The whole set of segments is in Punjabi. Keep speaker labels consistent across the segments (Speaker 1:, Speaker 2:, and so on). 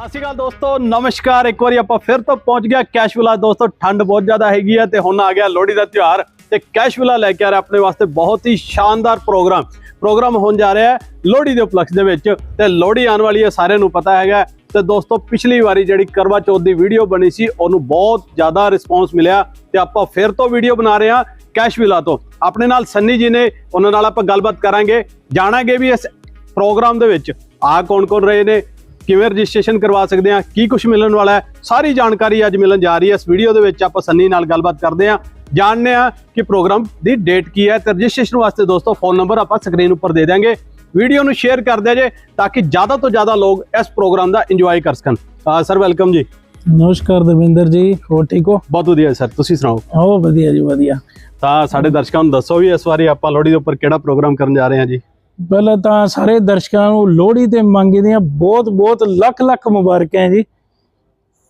Speaker 1: ਸਤਿ ਸ਼੍ਰੀ ਅਕਾਲ ਦੋਸਤੋ, ਨਮਸਕਾਰ। ਇੱਕ ਵਾਰੀ ਆਪਾਂ ਫਿਰ ਤੋਂ ਪਹੁੰਚ ਗਿਆ ਕੈਸ਼ਵਿਲਾ ਦੋਸਤੋ, ਠੰਡ ਬਹੁਤ ਜ਼ਿਆਦਾ ਹੈਗੀ ਹੈ ਤੇ ਹੁਣ ਆ ਗਿਆ ਲੋਹੜੀ ਦਾ ਤਿਉਹਾਰ ਤੇ ਕੈਸ਼ਵਿਲਾ ਲੈ ਕੇ ਆ ਰਿਹਾ ਆਪਣੇ ਵਾਸਤੇ ਬਹੁਤ ਹੀ ਸ਼ਾਨਦਾਰ ਪ੍ਰੋਗਰਾਮ। ਪ੍ਰੋਗਰਾਮ ਹੋਣ ਜਾ ਰਿਹਾ ਹੈ ਲੋਹੜੀ ਦੇ ਉਪਲਕਸ਼ ਦੇ ਵਿੱਚ ਤੇ ਲੋਹੜੀ ਆਉਣ ਵਾਲੀ ਹੈ, ਸਾਰਿਆਂ ਨੂੰ ਪਤਾ ਹੈਗਾ ਤੇ ਦੋਸਤੋ, ਪਿਛਲੀ ਵਾਰੀ ਜਿਹੜੀ ਕਰਵਾ ਚੌਥ ਦੀ ਵੀਡੀਓ ਬਣੀ ਸੀ, ਉਹਨੂੰ ਬਹੁਤ ਜ਼ਿਆਦਾ ਰਿਸਪੌਂਸ ਮਿਲਿਆ ਤੇ ਆਪਾਂ ਫਿਰ ਤੋਂ ਵੀਡੀਓ ਬਣਾ ਰਹੇ ਹਾਂ ਕੈਸ਼ਵਿਲਾ ਤੋਂ। ਆਪਣੇ ਨਾਲ ਸੰਨੀ ਜੀ ਨੇ, ਉਹਨਾਂ ਨਾਲ ਆਪਾਂ ਗੱਲਬਾਤ ਕਰਾਂਗੇ। ਜਾਣਾਂਗੇ ਵੀ ਇਸ ਪ੍ਰੋਗਰਾਮ ਦੇ ਵਿੱਚ ਆ ਕੌਣ ਕੌਣ ਰਹੇ ਨੇ ਕਿਵੇਂ ਰਜਿਸਟ੍ਰੇਸ਼ਨ ਕਰਵਾ ਸਕਦੇ ਆ ਕੀ ਕੁਝ ਮਿਲਣ ਵਾਲਾ ਹੈ ਸਾਰੀ ਜਾਣਕਾਰੀ ਅੱਜ ਮਿਲਣ ਜਾ ਰਹੀ ਹੈ। ਇਸ ਵੀਡੀਓ ਦੇ ਵਿੱਚ ਆਪਾਂ ਸੰਨੀ ਨਾਲ ਗੱਲਬਾਤ ਕਰਦੇ ਆ ਜਾਣਦੇ ਆ ਕਿ ਪ੍ਰੋਗਰਾਮ ਦੀ ਡੇਟ ਕੀ ਹੈ ਤੇ ਰਜਿਸਟ੍ਰੇਸ਼ਨ ਵਾਸਤੇ ਦੋਸਤੋ ਫੋਨ ਨੰਬਰ ਆਪਾਂ ਸਕਰੀਨ ਉੱਪਰ ਦੇ ਦਿਆਂਗੇ। ਵੀਡੀਓ ਨੂੰ ਸ਼ੇਅਰ ਕਰ ਦਿਆ ਜੇ ਤਾਂ ਕਿ ਜ਼ਿਆਦਾ ਤੋਂ ਜ਼ਿਆਦਾ ਲੋਕ ਇਸ ਪ੍ਰੋਗਰਾਮ ਦਾ ਇੰਜੋਏ ਕਰ ਸਕਣ। ਸਰ ਵੈਲਕਮ ਜੀ।
Speaker 2: ਨਮਸਕਾਰ ਦਵਿੰਦਰ ਜੀ ਹੋਰ ਠੀਕ ਹੋ?
Speaker 1: ਬਹੁਤ ਵਧੀਆ ਸਰ ਤੁਸੀਂ ਸੁਣਾਓ?
Speaker 2: ਆਓ ਵਧੀਆ ਜੀ ਵਧੀਆ।
Speaker 1: ਤਾਂ ਸਾਡੇ ਦਰਸ਼ਕਾਂ ਨੂੰ ਦੱਸੋ ਵੀ ਇਸ ਵਾਰੀ ਆਪਾਂ ਲੋਹੜੀ ਦੇ ਉੱਪਰ ਕਿਹੜਾ ਪ੍ਰੋਗਰਾਮ ਕਰਨ ਜਾ ਰਹੇ ਹਾਂ ਜੀ?
Speaker 2: ਪਹਿਲਾਂ ਤਾਂ ਸਾਰੇ ਦਰਸ਼ਕਾਂ ਨੂੰ ਲੋਹੜੀ ਤੇ ਮੰਗੀ ਦੀਆਂ ਬਹੁਤ ਬਹੁਤ ਲੱਖ ਲੱਖ ਮੁਬਾਰਕਾਂ ਜੀ।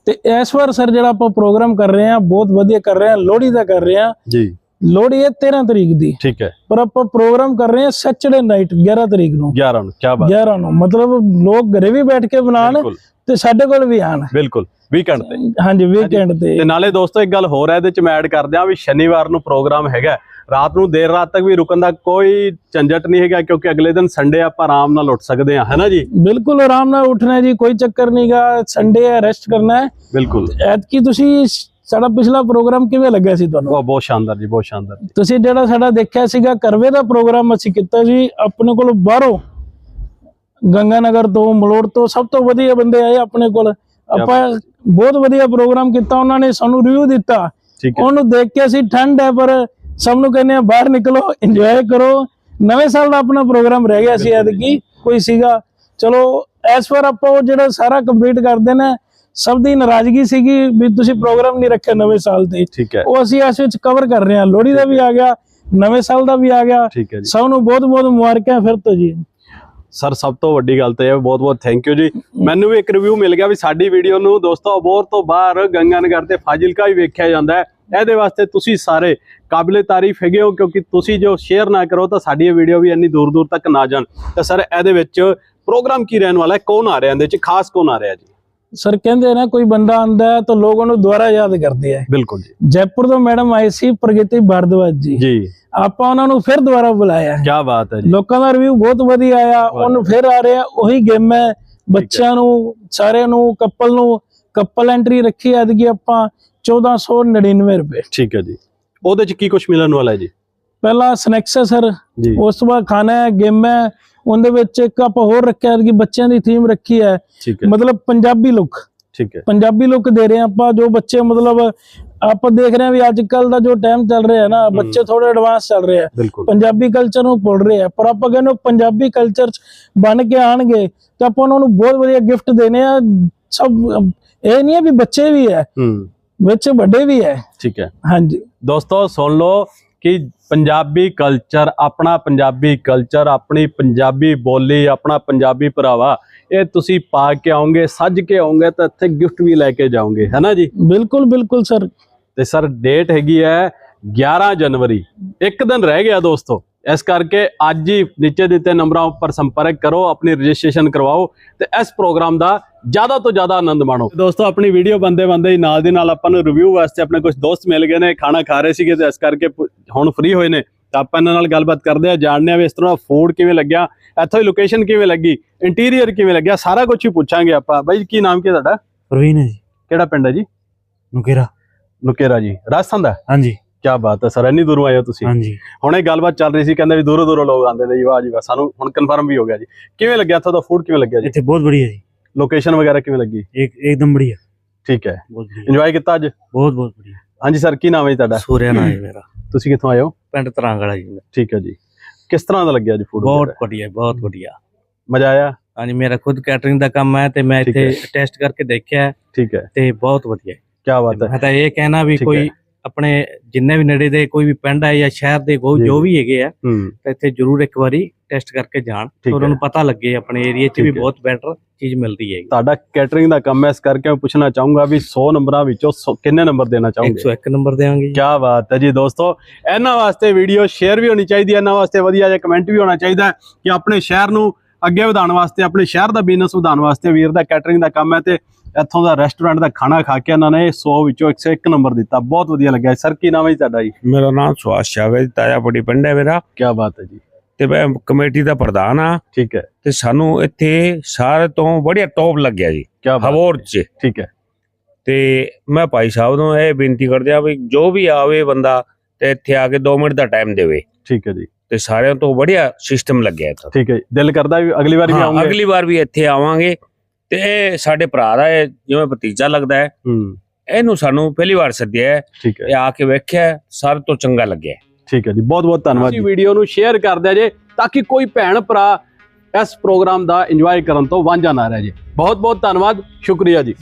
Speaker 2: ਤੇ ਇਸ ਵਾਰ ਸਰ ਜਿਹੜਾ ਆਪਾਂ ਪ੍ਰੋਗਰਾਮ ਕਰ ਰਹੇ ਹਾਂ ਬਹੁਤ ਵਧੀਆ ਕਰ ਰਹੇ ਹਾਂ ਲੋਹੜੀ ਦਾ ਕਰ ਰਹੇ ਹਾਂ।
Speaker 1: ਜੀ।
Speaker 2: ਲੋਹੜੀ ਹੈ 13 ਤਰੀਕ ਦੀ।
Speaker 1: ਠੀਕ ਹੈ।
Speaker 2: ਪਰ ਆਪਾਂ ਪ੍ਰੋਗਰਾਮ ਕਰ ਰਹੇ ਹਾਂ ਸੈਚਰਡੇ ਨਾਈਟ 11 ਤਰੀਕ ਨੂੰ।
Speaker 1: 11 ਨੂੰ ਕੀ ਬਾਤ।
Speaker 2: 11 ਨੂੰ। ਮਤਲਬ ਲੋਕ ਘਰੇ ਵੀ ਬੈਠ ਕੇ
Speaker 1: ਬਿਲਕੁਲ।
Speaker 2: ਤੇ ਸਾਡੇ ਕੋਲ ਵੀ ਆਣ
Speaker 1: ਬਿਲਕੁਲ ਵੀਕਐਂਡ ਤੇ।
Speaker 2: ਹਾਂਜੀ ਵੀਕਐਂਡ ਤੇ।
Speaker 1: ਤੇ ਨਾਲੇ ਦੋਸਤੋ ਇੱਕ ਗੱਲ ਹੋਰ ਹੈ ਇਹਦੇ ਚ ਮੈਂ ਐਡ ਕਰ ਦਿਆਂ ਵੀ ਸ਼ਨੀਵਾਰ ਨੂੰ ਪ੍ਰੋਗਰਾਮ ਹੈਗਾ। ਰਾਤ ਨੂੰ ਦੇਰ ਰਾਤ ਤੱਕ ਵੀ ਰੁਕਣ ਦਾ ਕੋਈ ਝੰਜਟ ਨਹੀਂ ਹੈਗਾ ਕਿਉਂਕਿ ਅਗਲੇ ਦਿਨ ਸੰਡੇ ਆਪਾਂ ਆਰਾਮ ਨਾਲ ਉੱਠ ਸਕਦੇ ਹਾਂ ਹੈਨਾ ਜੀ?
Speaker 2: ਬਿਲਕੁਲ ਆਰਾਮ ਨਾਲ ਉੱਠਣਾ ਹੈ ਜੀ ਕੋਈ ਚੱਕਰ ਨਹੀਂਗਾ ਸੰਡੇ ਹੈ ਰੈਸਟ ਕਰਨਾ ਹੈ।
Speaker 1: ਬਿਲਕੁਲ।
Speaker 2: ਐਤਕੀ ਤੁਸੀਂ ਸਾਡਾ ਪਿਛਲਾ ਪ੍ਰੋਗਰਾਮ ਕਿਵੇਂ ਲੱਗਿਆ ਸੀ ਤੁਹਾਨੂੰ?
Speaker 1: ਉਹ ਬਹੁਤ ਸ਼ਾਨਦਾਰ ਜੀ ਬਹੁਤ ਸ਼ਾਨਦਾਰ।
Speaker 2: ਤੁਸੀਂ ਜਿਹੜਾ ਸਾਡਾ ਦੇਖਿਆ ਸੀਗਾ ਕਰਵੇ ਦਾ ਪ੍ਰੋਗਰਾਮ ਅਸੀਂ ਕੀਤਾ ਸੀ ਆਪਣੇ ਕੋਲ ਬਾਹਰੋਂ ਗੰਗਾਨਗਰ ਤੋਂ ਮਲੋੜ ਤੋਂ ਸਭ ਤੋਂ ਵਧੀਆ ਬੰਦੇ ਆਏ ਆਪਣੇ ਕੋਲ। ਆਪਾਂ ਬਹੁਤ ਵਧੀਆ ਪ੍ਰੋਗਰਾਮ ਕੀਤਾ ਉਹਨਾਂ ਨੇ ਸਾਨੂੰ ਰਿਵਿਊ ਦਿੱਤਾ। ਉਹਨੂੰ ਦੇਖ ਕੇ ਅਸੀਂ ਠੰਡ ਹੈ ਪਰ ਸਭ ਨੂੰ ਕਹਿੰਦੇ ਆ ਬਾਹਰ ਨਿਕਲੋ ਇੰਜੋਏ ਕਰੋ। ਨਵੇਂ ਸਾਲ ਦਾ ਆਪਣਾ ਪ੍ਰੋਗਰਾਮ ਰਹਿ ਗਿਆ ਸੀ ਐਤਕੀ ਕੋਈ ਸੀਗਾ। ਚਲੋ ਇਸ ਵਾਰ ਆਪਾਂ ਉਹ ਜਿਹੜਾ ਸਾਰਾ ਕੰਪਲੀਟ ਕਰਦੇ ਨੇ ਸਭ ਦੀ ਨਾਰਾਜ਼ਗੀ ਸੀਗੀ ਵੀ ਤੁਸੀਂ ਪ੍ਰੋਗਰਾਮ ਨਹੀਂ ਰੱਖਿਆ ਨਵੇਂ ਸਾਲ ਤੇ।
Speaker 1: ਠੀਕ ਹੈ।
Speaker 2: ਉਹ ਅਸੀਂ ਇਸ ਵਿੱਚ ਕਵਰ ਕਰ ਰਹੇ ਹਾਂ। ਲੋਹੜੀ ਦਾ ਵੀ ਆ ਗਿਆ ਨਵੇਂ ਸਾਲ ਦਾ ਵੀ ਆ ਗਿਆ।
Speaker 1: ਠੀਕ ਹੈ ਜੀ।
Speaker 2: ਸਭ ਨੂੰ ਬਹੁਤ ਬਹੁਤ ਮੁਬਾਰਕਾਂ ਫਿਰ ਤੋਂ ਜੀ।
Speaker 1: ਸਰ ਸਭ ਤੋਂ ਵੱਡੀ ਗੱਲ ਤਾਂ ਇਹ ਬਹੁਤ ਬਹੁਤ ਥੈਂਕ ਯੂ ਜੀ। ਮੈਨੂੰ ਵੀ ਇੱਕ ਰਿਵਿਊ ਮਿਲ ਗਿਆ ਵੀ ਸਾਡੀ ਵੀਡੀਓ ਨੂੰ ਦੋਸਤੋ ਅਬੋਰ ਤੋਂ ਬਾਹਰ ਗੰਗਾਨਗਰ ਤੇ ਫਾਜ਼ਿਲਕਾ ਵੀ ਵੇਖਿਆ ਜਾਂਦਾ ਹੈ। ਇਹਦੇ ਵਾਸਤੇ ਤੁਸੀਂ ਸਾਰੇ ਕਾਬਿਲੇ ਤਾਰੀਫ ਹੈਗੇ ਹੋ ਕਿਉਂਕਿ ਤੁਸੀਂ ਜੋ ਸ਼ੇਅਰ ਨਾ ਕਰੋ ਤਾਂ ਸਾਡੀ ਇਹ ਵੀਡੀਓ ਵੀ ਇੰਨੀ ਦੂਰ ਦੂਰ ਤੱਕ ਨਾ ਜਾਣ। ਤਾਂ ਸਰ ਇਹਦੇ ਵਿੱਚ ਪ੍ਰੋਗਰਾਮ ਕੀ ਰਹਿਣ ਵਾਲਾ ਹੈ? ਕੌਣ ਆ ਰਿਹਾ ਇਹਦੇ ਵਿੱਚ? ਖਾਸ ਕੌਣ ਆ ਰਿਹਾ ਜੀ?
Speaker 2: ਸਰ ਕਹਿੰਦੇ ਨਾ ਕੋਈ ਬੰਦਾ ਆਂਦਾ ਹੈ ਤਾਂ ਲੋਕ ਉਹਨੂੰ ਦੁਬਾਰਾ ਯਾਦ ਕਰਦੇ ਆ।
Speaker 1: ਬਿਲਕੁਲ ਜੀ।
Speaker 2: ਜੈਪੁਰ ਤੋਂ ਮੈਡਮ ਆਏ ਸੀ ਪ੍ਰਗਤੀ ਭਾਰਦਵਾਜ ਜੀ।
Speaker 1: ਜੀ।
Speaker 2: ਆਪਾਂ ਉਹਨਾਂ ਨੂੰ ਫਿਰ ਦੁਬਾਰਾ ਬੁਲਾਇਆ।
Speaker 1: ਕੀ ਬਾਤ ਹੈ ਜੀ।
Speaker 2: ਲੋਕਾਂ ਦਾ ਰਿਵਿਊ ਬਹੁਤ ਵਧੀਆ ਆਇਆ ਉਹਨੂੰ ਫਿਰ ਆ ਰਿਹਾ ਉਹੀ ਗੇਮ ਹੈ। ਬੱਚਿਆਂ ਨੂੰ ਸਾਰਿਆਂ ਨੂੰ ਕਪਲ ਨੂੰ ਕਪਲ ਐਂਟਰੀ ਰੱਖੀ ਐਤਕੀ ਆਪਾਂ 1499 ਰੁਪਏ।
Speaker 1: ਠੀਕ ਹੈ ਜੀ। ਉਹਦੇ ਚ ਕੀ ਕੁਝ ਮਿਲਣ ਵਾਲਾ ਹੈ ਜੀ?
Speaker 2: ਪਹਿਲਾ ਸਨੈਕਸ ਹੈ ਸਰ। ਉਸ ਤੋਂ ਬਾਅਦ ਖਾਣਾ ਹੈ ਗੇਮ ਹੈ। ਉਹਦੇ ਵਿੱਚ ਇੱਕ ਆਪਾਂ ਹੋਰ ਰੱਖਿਆ ਕਿ ਬੱਚਿਆਂ ਦੀ ਥੀਮ ਰੱਖੀ ਹੈ। ਮਤਲਬ ਪੰਜਾਬੀ ਲੁੱਕ
Speaker 1: ਠੀਕ ਹੈ।
Speaker 2: ਪੰਜਾਬੀ ਲੁੱਕ ਦੇ ਰਹੇ ਆਪਾਂ ਜੋ ਬੱਚੇ ਮਤਲਬ ਆਪਾਂ ਦੇਖ ਰਹੇ ਹਾਂ ਵੀ ਅੱਜ ਕੱਲ ਦਾ ਜੋ ਟਾਈਮ ਚੱਲ ਰਿਹਾ ਹੈ ਨਾ ਬੱਚੇ ਥੋੜੇ ਐਡਵਾਂਸ ਚੱਲ ਰਹੇ ਆ ਪੰਜਾਬੀ ਕਲਚਰ ਨੂੰ ਭੁੱਲ ਰਹੇ ਆ ਪਰ ਆਪਾਂ ਕਹਿੰਦੇ ਪੰਜਾਬੀ ਕਲਚਰ ਚ ਬਣ ਕੇ ਆਣਗੇ ਤਾਂ ਆਪਾਂ ਉਹਨਾਂ ਨੂੰ ਬਹੁਤ ਵਧੀਆ ਗਿਫਟ ਦੇਣੇ ਆ। ਸਭ ਇਹ ਨਹੀਂ ਹੈ ਵੀ ਬੱਚੇ ਵੀ ਹੂੰ। ਵਿੱਚ ਵੱਡੇ ਵੀ ਹੈ।
Speaker 1: ਠੀਕ ਹੈ।
Speaker 2: ਹਾਂਜੀ।
Speaker 1: ਦੋਸਤੋ ਸੁਣ ਲਓ ਕਿ ਪੰਜਾਬੀ ਕਲਚਰ ਆਪਣਾ ਪੰਜਾਬੀ ਕਲਚਰ ਆਪਣੀ ਪੰਜਾਬੀ ਬੋਲੀ ਆਪਣਾ ਪੰਜਾਬੀ ਭਰਾਵਾ ਇਹ ਤੁਸੀਂ ਪਾ ਕੇ ਆਓਗੇ ਸੱਜ ਕੇ ਆਓਗੇ ਤਾਂ ਇੱਥੇ ਗਿਫਟ ਵੀ ਲੈ ਕੇ ਜਾਓਗੇ ਹੈਨਾ ਜੀ?
Speaker 2: ਬਿਲਕੁਲ ਬਿਲਕੁਲ ਸਰ।
Speaker 1: ਤੇ ਸਰ ਡੇਟ ਹੈਗੀ ਹੈ 11 ਜਨਵਰੀ। ਇੱਕ ਦਿਨ ਰਹਿ ਗਿਆ ਦੋਸਤੋ। ਇਸ ਕਰਕੇ ਅੱਜ ਹੀ ਨੀਚੇ ਦਿੱਤੇ ਨੰਬਰਾਂ ਉੱਪਰ ਸੰਪਰਕ ਕਰੋ ਆਪਣੀ ਰਜਿਸਟ੍ਰੇਸ਼ਨ ਕਰਵਾਓ ਤੇ ਇਸ ਪ੍ਰੋਗਰਾਮ ਦਾ ਜ਼ਿਆਦਾ ਤੋਂ ਜ਼ਿਆਦਾ ਆਨੰਦ ਮਾਣੋ। ਦੋਸਤੋ ਆਪਣੀ ਵੀਡੀਓ ਬੰਦੇ ਬੰਦੇ ਹੀ ਨਾਲ ਦੀ ਨਾਲ ਆਪਾਂ ਨੂੰ ਰਿਵਿਊ ਵਾਸਤੇ ਆਪਣੇ ਕੁਝ ਦੋਸਤ ਮਿਲ ਗਏ ਨੇ ਖਾਣਾ ਖਾ ਰਹੇ ਸੀਗੇ ਤੇ ਇਸ ਕਰਕੇ ਹੁਣ ਫ੍ਰੀ ਹੋਏ ਨੇ। ਤਾਂ ਆਪਾਂ ਇਹਨਾਂ ਨਾਲ ਗੱਲਬਾਤ ਕਰਦੇ ਆ ਜਾਣਦੇ ਆ ਵੀ ਇਸ ਤਰ੍ਹਾਂ ਫੂਡ ਕਿਵੇਂ ਲੱਗਿਆ ਇੱਥੋਂ ਦੀ ਲੋਕੇਸ਼ਨ ਕਿਵੇਂ ਲੱਗੀ ਇੰਟੀਰੀਅਰ ਕਿਵੇਂ ਲੱਗਿਆ ਸਾਰਾ ਕੁਝ ਹੀ ਪੁੱਛਾਂਗੇ ਆਪਾਂ। ਬਾਈ ਕੀ ਨਾਮ ਕੀ ਹੈ ਤੁਹਾਡਾ?
Speaker 3: ਪ੍ਰਵੀਨ ਹੈ ਜੀ।
Speaker 1: ਕਿਹੜਾ ਪਿੰਡ ਹੈ ਜੀ?
Speaker 3: ਨੁਕੇਰਾ।
Speaker 1: ਨੁਕੇਰਾ ਜੀ। ਰਾਜਸਥਾਨ ਦਾ?
Speaker 3: ਹਾਂਜੀ।
Speaker 1: ਕੀ ਬਾਤ ਹੈ ਸਰ ਇੰਨੀ ਦੂਰੋਂ ਆਏ ਹੋ ਤੁਸੀਂ।
Speaker 3: ਹਾਂਜੀ।
Speaker 1: ਹੁਣ ਇਹ ਗੱਲਬਾਤ ਚੱਲ ਰਹੀ ਸੀ ਕਹਿੰਦੇ ਵੀ ਦੂਰੋਂ ਦੂਰੋਂ ਲੋਕ ਆਉਂਦੇ ਨੇ ਜੀ ਵਾਹ ਜੀ ਵਾਹ ਸਾਨੂੰ ਹੁਣ ਕਨਫਰਮ ਵੀ ਹੋ ਗਿਆ ਜੀ। ਕਿਵੇਂ ਲੱਗਿਆ ਦਾ ਫੂਡ ਕਿਵੇਂ ਲੱਗਿਆ ਜੀ?
Speaker 3: ਇੱਥੇ ਬਹੁਤ ਬੜੀਆ ਜੀ।
Speaker 1: ਲੋਕੇਸ਼ਨ ਵਗੈਰਾ ਕਿਵੇਂ ਲੱਗੀ?
Speaker 3: ਇੱਕ ਇੱਕਦਮ ਬੜੀਆ
Speaker 1: ਠੀਕ ਹੈ। ਇੰਜੋਏ ਕੀਤਾ ਅੱਜ?
Speaker 3: ਬਹੁਤ ਬਹੁਤ ਬੜੀਆ
Speaker 1: ਹਾਂਜੀ ਸਰ ਕੀ ਨਾਮ ਹੈ ਜੀ ਤੁਹਾਡਾ?
Speaker 3: ਸੂਰਿਆ ਨਾਮ ਹੈ ਮੇਰਾ।
Speaker 1: ਤੁਸੀਂ ਕਿੱਥੋਂ ਆਏ ਹੋ?
Speaker 3: ਪਿੰਡ ਤਰਾਂਗੜਾ ਜੀ।
Speaker 1: ਠੀਕ ਹੈ ਜੀ। ਕਿਸ ਤਰ੍ਹਾਂ ਦਾ ਲੱਗਿਆ ਜੀ ਫੂਡ
Speaker 3: ਬਹੁਤ ਬੜੀਆ ਬਹੁਤ ਬੜੀਆ
Speaker 1: ਮਜ਼ਾ ਆਇਆ?
Speaker 3: ਹਾਂਜੀ ਮੇਰਾ ਖੁਦ ਕੈਟਰਿੰਗ ਦਾ ਕੰਮ ਹੈ ਤੇ ਮੈਂ ਇੱਥੇ। ਟੈਸਟ ਕਰਕੇ ਦੇਖਿਆ
Speaker 1: ਠੀਕ ਹੈ।
Speaker 3: ਤੇ ਬਹੁਤ ਵਧੀਆ
Speaker 1: ਕੀ ਬਾਤ ਹੈ।
Speaker 3: ਮੈਂ ਤਾਂ ਇਹ ਕਹਿਣਾ ਵੀ ਕੋਈ ਆਪਣੇ ਜਿੰਨੇ ਵੀ ਨੇੜੇ ਦੇ ਕੋਈ ਵੀ ਪਿੰਡ ਹੈ ਜਾਂ ਸ਼ਹਿਰ ਦੇ ਕੋਈ
Speaker 1: ਜੀ।
Speaker 3: ਵੀ ਹੈਗੇ ਆ ਤਾਂ ਇੱਥੇ ਜ਼ਰੂਰ ਇੱਕ ਵਾਰੀ ਟੈਸਟ ਕਰਕੇ ਜਾਣ ਤੇ ਉਹਨਾਂ ਨੂੰ। ਪਤਾ ਲੱਗੇ ਆਪਣੇ ਏਰੀਆ 'ਚ ਵੀ। ਬਹੁਤ ਬੈਟਰ ਚੀਜ਼ ਮਿਲਦੀ ਹੈ
Speaker 1: ਤੁਹਾਡਾ ਕੈਟਰਿੰਗ ਦਾ ਕੰਮ ਹੈ ਇਸ ਕਰਕੇ ਮੈਂ ਪੁੱਛਣਾ ਚਾਹੂੰਗਾ ਵੀ 100 ਨੰਬਰਾਂ ਵਿੱਚੋਂ ਕਿੰਨੇ ਨੰਬਰ ਦੇਣਾ ਚਾਹੋਗੇ
Speaker 3: 101 ਨੰਬਰ ਦੇਵਾਂਗੇ
Speaker 1: ਕੀ ਬਾਤ ਹੈ ਜੀ ਦੋਸਤੋ ਇਹਨਾਂ ਵਾਸਤੇ ਵੀਡੀਓ ਸ਼ੇਅਰ ਵੀ ਹੋਣੀ ਚਾਹੀਦੀ ਹੈ ਇਹਨਾਂ ਵਾਸਤੇ ਵਧੀਆ ਜਿਹਾ ਕਮੈਂਟ ਵੀ ਹੋਣਾ ਚਾਹੀਦਾ ਹੈ ਕਿ ਆਪਣੇ ਸ਼ਹਿਰ ਨੂੰ ਅੱਗੇ ਵਧਾਉਣ ਵਾਸਤੇ ਆਪਣੇ ਸ਼ਹਿਰ ਦਾ ਬਿਜ਼ਨਸ ਵਧਾਉਣ ਵਾਸਤੇ ਵੀਰ ਦਾ ਕੈਟਰਿੰਗ ਦਾ ਕੰਮ ਹੈ ਤੇ ਇੱਥੋਂ ਦਾ ਰੈਸਟੋਰੈਂਟ ਦਾ ਖਾਣਾ ਖਾ ਕੇ ਇਹਨਾਂ ਨੇ 100 ਵਿੱਚੋਂ 101 ਨੰਬਰ ਦਿੱਤਾ। ਬਹੁਤ ਵਧੀਆ ਲੱਗਿਆ ਸਰ ਕੀ ਨਾਮ ਹੈ ਤੁਹਾਡਾ ਜੀ?
Speaker 4: ਮੇਰਾ ਨਾਮ ਸੁਆਸ ਸ਼ਾਹ ਹੈ ਜੀ, ਤਾਇਆ ਬੜੀ ਪਿੰਡ ਹੈ ਮੇਰਾ।
Speaker 1: ਕੀ ਬਾਤ ਹੈ ਜੀ।
Speaker 4: ਤੇ ਮੈਂ ਕਮੇਟੀ ਦਾ ਪ੍ਰਧਾਨ ਆ
Speaker 1: ਠੀਕ ਹੈ।
Speaker 4: ਤੇ ਸਾਨੂੰ ਇੱਥੇ ਸਾਰੇ ਤੋਂ ਬੜੀਆ ਟੌਪ ਲੱਗਿਆ ਜੀ ਹਵੋਰ ਚ।
Speaker 1: ਠੀਕ ਹੈ।
Speaker 4: ਤੇ ਮੈਂ ਭਾਈ ਸਾਹਿਬ ਨੂੰ ਇਹ ਬੇਨਤੀ ਕਰਦਿਆਂ ਵੀ ਜੋ ਵੀ ਆਵੇ ਬੰਦਾ ਤੇ ਇੱਥੇ ਆ ਕੇ 2 ਮਿੰਟ ਦਾ ਟਾਈਮ ਦੇਵੇ।
Speaker 1: ਠੀਕ ਹੈ ਜੀ।
Speaker 4: ਤੇ ਸਾਰਿਆਂ ਤੋਂ ਬੜੀਆ ਸਿਸਟਮ ਲੱਗਿਆ ਇੱਥੇ
Speaker 1: ਠੀਕ ਹੈ ਜੀ। ਦਿਲ ਕਰਦਾ ਵੀ ਅਗਲੀ ਵਾਰ ਵੀ ਆਉਂਗੇ।
Speaker 4: ਅਗਲੀ ਵਾਰ ਵੀ ਇੱਥੇ ਆਵਾਂਗੇ। ਤੇ ਇਹ ਸਾਡੇ ਭਰਾ ਦਾ ਇਹ ਜਿਵੇਂ ਭਤੀਜਾ ਲੱਗਦਾ ਹੈ
Speaker 1: ਹੂੰ।
Speaker 4: ਇਹਨੂੰ ਸਾਨੂੰ ਪਹਿਲੀ ਵਾਰ ਸੱਦਿਆ ਹੈ।
Speaker 1: ਠੀਕ ਹੈ।
Speaker 4: ਇਹ ਆ ਕੇ ਵੇਖਿਆ ਸਾਰੇ ਤੋਂ ਚੰਗਾ ਲੱਗਿਆ।
Speaker 1: ਠੀਕ ਹੈ ਜੀ। ਬਹੁਤ ਬਹੁਤ ਧੰਨਵਾਦ ਜੀ। ਵੀਡੀਓ ਨੂੰ ਸ਼ੇਅਰ ਕਰ ਦਿਆ ਜੇ ਤਾਂ ਕਿ ਕੋਈ ਭੈਣ ਭਰਾ ਇਸ ਪ੍ਰੋਗਰਾਮ ਦਾ ਇੰਜੋਏ ਕਰਨ ਤੋਂ ਵਾਂਝਾ ਨਾ ਰਹਿ ਜੇ ਬਹੁਤ ਬਹੁਤ ਧੰਨਵਾਦ। ਸ਼ੁਕਰੀਆ ਜੀ।